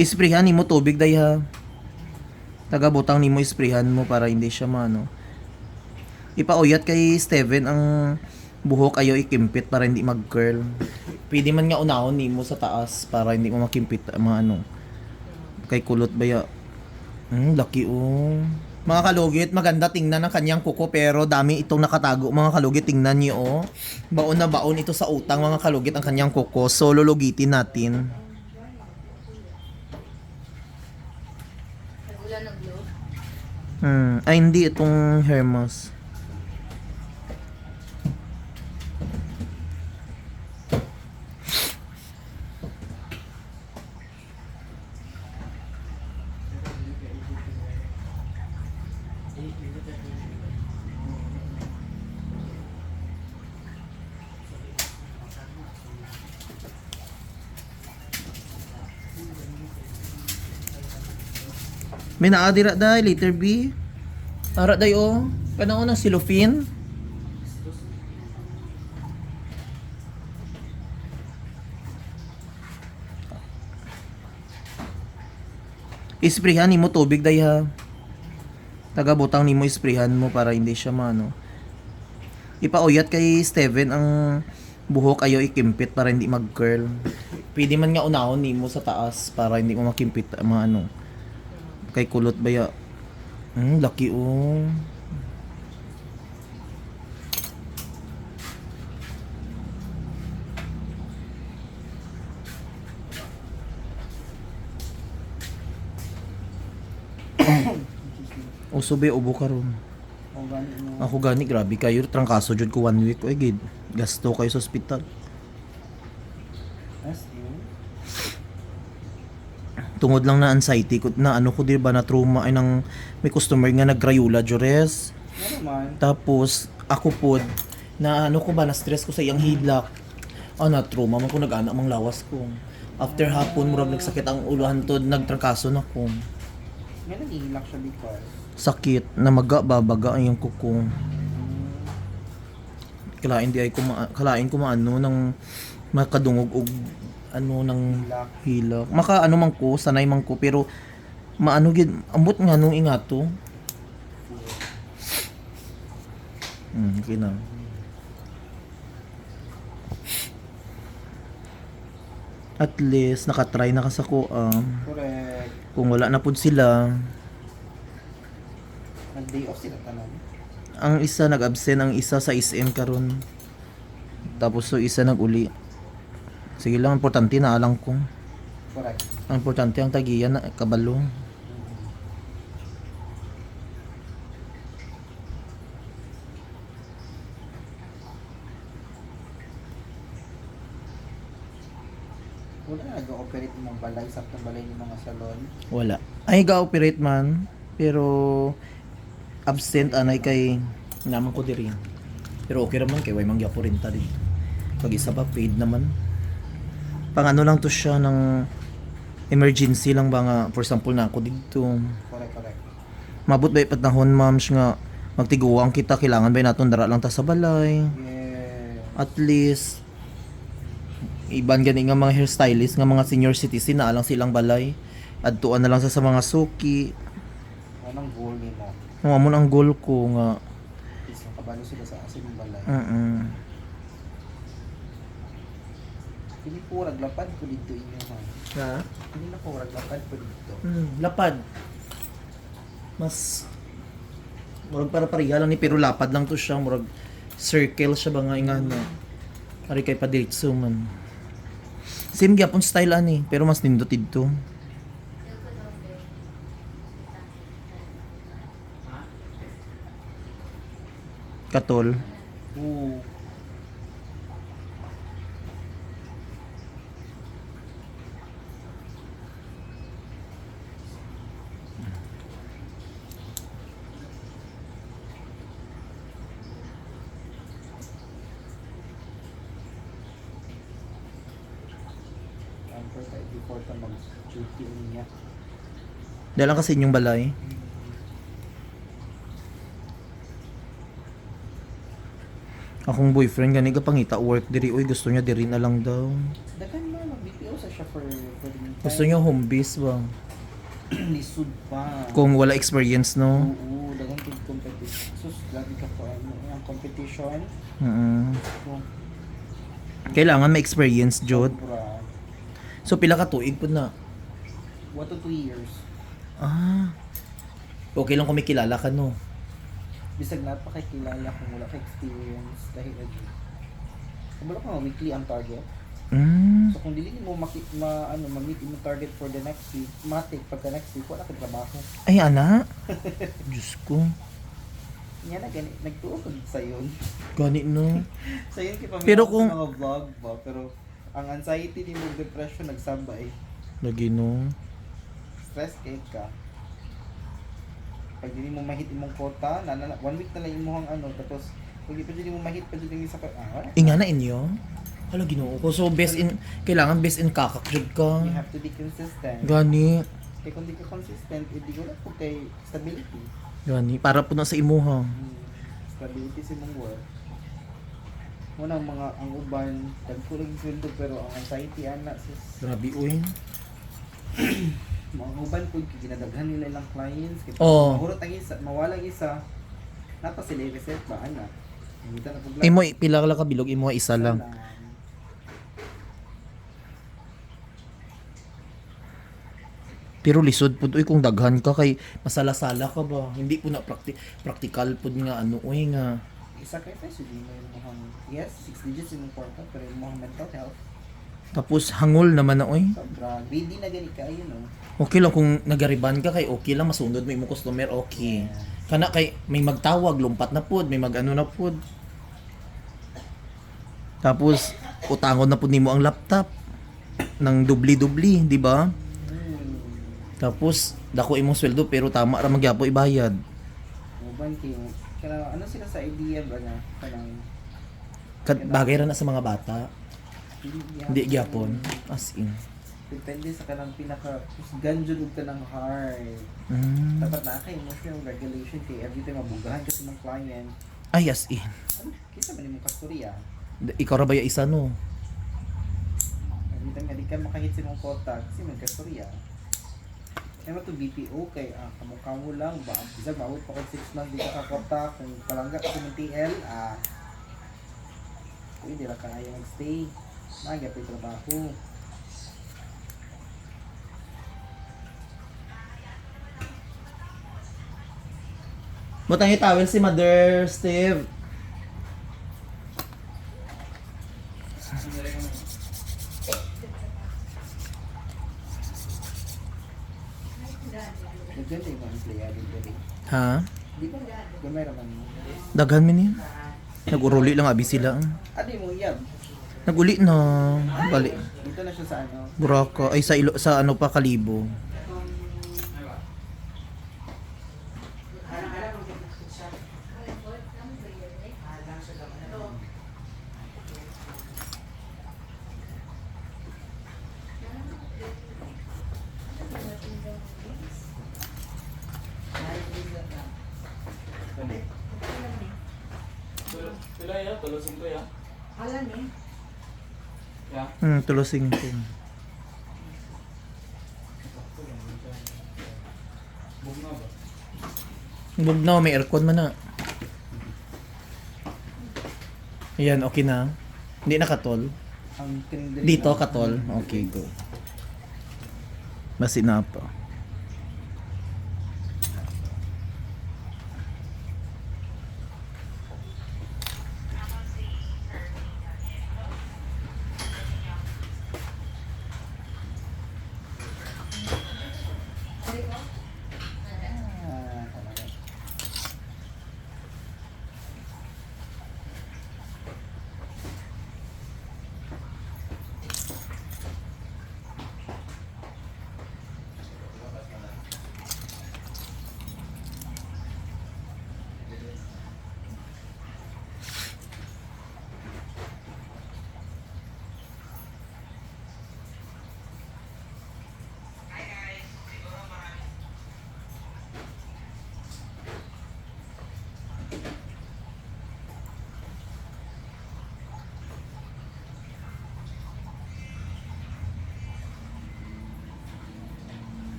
Isprehan nimo tubig day ha. Taga butang nimo isprehan mo para hindi siya maano. Ipauyat kay Steven ang buhok ayo ikimpit para hindi mag-curl. Pwede man nga unahon nimo sa taas para hindi mo makimpit ang mga ano. Kay kulot baya. Hmm, laki oh. Mga kalugit, maganda tingnan ang kanyang kuko pero dami itong nakatago. Mga kalugit, tingnan niyo oh. Baon na baon ito sa utang mga kalugit ang kanyang kuko. So lulugitin natin. Hmm, ay hindi itong Hermes. May naadira day, letter B. Ara day o. Panahon ng silofin. Isprehan nimo tubig day ha. Taga butang nimo isprehan mo para hindi siya maano. Ipauyat kay Steven ang buhok ayo ikimpit para hindi mag-curl. Pwede man nga unahon nimo sa taas para hindi mo makimpit mga ano. Kay kulot baya. Hmm, laki oh. Uso ba ubo karon? Ako gani grabe kayo trangkaso jud ko one week oy gid. Gasto kayo sa ospital. In. Tungod lang na anxiety ko na ano ko di ba na trauma ay nang may customer nga nagrayula jures. Ano. Tapos ako pod na ano ko ba na stress ko sa iyang hidlak. Ah na trauma man ko nag-anak mang lawas ko. After hapon murag nagsakit ang ulo hantod nagtrangkaso na ko. May nag-ihilak siya because. Sakit na maga babaga ang iyong kuko. Kalain di ay ko ma- kalain ko maano nang makadungog og ano nang Hilak. Maka ano man ko, sanay man ko pero maano gid ambot nga nung ingato. Hmm, okay na. At least nakatry na ka sa ko Correct. kung wala na pud sila Nag-day off sila tanan. ang isa nag-absent ang isa sa SM karon tapos so isa nag-uli sige lang importante na alang ko. Correct. ang importante ang tagiyan na kabalo. Wala nag-operate ng balay sa balay ng mga salon. wala. Ay ga-operate man pero absent anay kay naman ko diri. Pero okay raman kay way mangyapo rin ta dito. Pag isa pa paid naman pang ano lang to siya ng emergency lang ba nga for example na ako dito Correct, correct. mabot ba ipatanghon ma'ams nga magtiguang kita kailangan ba naton dara lang ta sa balay Yeah. at least iban gani nga mga hairstylist nga mga senior citizen na alang silang balay adtuan na lang sa, sa mga suki Anong goal ni mo? ang goal ko nga Is nakabalo sila sa asin ng balay. mm Hindi po raglapad ko dito inyo man. ha? Hindi na po raglapad ko dito. mm, lapad. Mas murag para pareha lang ni pero lapad lang to siya. Murag circle siya ba nga ingana ari kay padiretso man same gyapon style ani. Pero mas nindot dito katol. Oo. Before ka mag-duty niya. dahil lang kasi inyong balay akong boyfriend gani ka pangita work diri oy gusto niya diri na lang daw Dagan mo, mag-BPO sa siya for, for. Gusto niyo home base ba? Lisod pa. Kung wala experience, no? Oo, dagang kid competition. Sus, lagi ka po ano, ang competition. Mm. Kung Kailangan may experience, Jod. So, pila ka tuig po na? One to two years. Ah. Okay lang kung may kilala ka, no? Bisag napakakilala kung wala ka experience dahil lagi. Kung wala ka weekly ang target. Mm. So kung dili mo maki, ma, ano, ma-meet mo target for the next week, matik pagka next week, wala ka trabaho. Ay, ana. Diyos ko. Yan na gani, nagtuo sa yun. Gani, no? sa yun kita Pero kung- mga vlog ba, pero ang anxiety ni mo depression nagsabay. Lagi, no? Stress cake ka. Pag hindi mo mahit imong quota, na, na, one week na lang imong ano, tapos pag di pa hindi mo mahit, pag hindi sa ah, wala. Inga na inyo? Hala, ginoo ko. So, best in, kailangan best in kakak, Jod ka. You have to be consistent. Gani. Kaya kung di ka consistent, hindi ko na po kay stability. Gani. Para po na sa imuha. Hmm, stability sa mong work. Muna mga ang uban, tagkulang sweldo pero ang anxiety ana sis Grabe, uy. mga uban po ginadaghan nila ilang clients kaya Oo. mahurot ang isa, mawala ang isa. Napa sila reset ba ana. Hindi na pag Imo, pila ka bilog, imo isa lang. Pero lisod pud uy kung daghan ka kay masala-sala ka ba. Hindi po na practi- practical pud nga ano uy nga. Isa kay kasi di mo yung mukhang yes, six digits yung important pero yung mukhang mental health. Tapos hangol naman na uy. Sobra. Ready na gani kayo no. Okay lang kung nagariban ka kay okay lang masunod mo imong customer okay. Kana kay may magtawag lumpat na pud, may magano na pud. Tapos utangon na pud nimo ang laptop ng dubli-dubli, di ba? Hmm. Tapos dako imong sweldo pero tama ra magyapo ibayad. Uban kayo. Kaya ano sila sa idea ba na kanang Kad bagay ra na sa mga bata. Hindi gyapon. as in. Depende sa kanang pinaka ganjud ug kanang hard. Mm. Dapat na kay mo yung regulation kay every time mabugahan kasi ng client. Ay as in. Ano, kita man imong kastorya. Ikaw ra ba yung isa no? Every time nga di ka makahit sa quota kasi may. Kaya mo to BPO kay ah, kamukha lang ba bisag maabot pa kag 6 months di ka kakota kung palangga ka sa TL ah di ra ka ayaw magstay. Nagya pa trabaho. Butang towel si Mother Steve. Nagdala yung mga empleyado dito. Ha? Di ba? Gamay raman mo. Daghan mi niya. Nag-uruli lang abi sila. Yung mga iyab? Naguli na. Bali. Dito na siya sa ano. Buraka. Ay sa ilo, sa ano pa kalibo. Ya? Tulo singko ya? Alam eh. Ya. Hmm, tulosing ko. Bug na ba? Bug na, may aircon man na. Ayan, okay na. Hindi na katol. Dito katol. Okay, go. Basi na pa. Ah, talaga.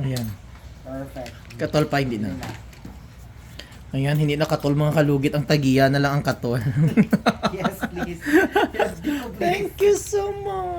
Ayan. Perfect. Katol pa, hindi na. Ayan, hindi na katol mga kalugit. Ang tagiya na lang ang katol. Yes, please. Yes, go, please. Thank you so much.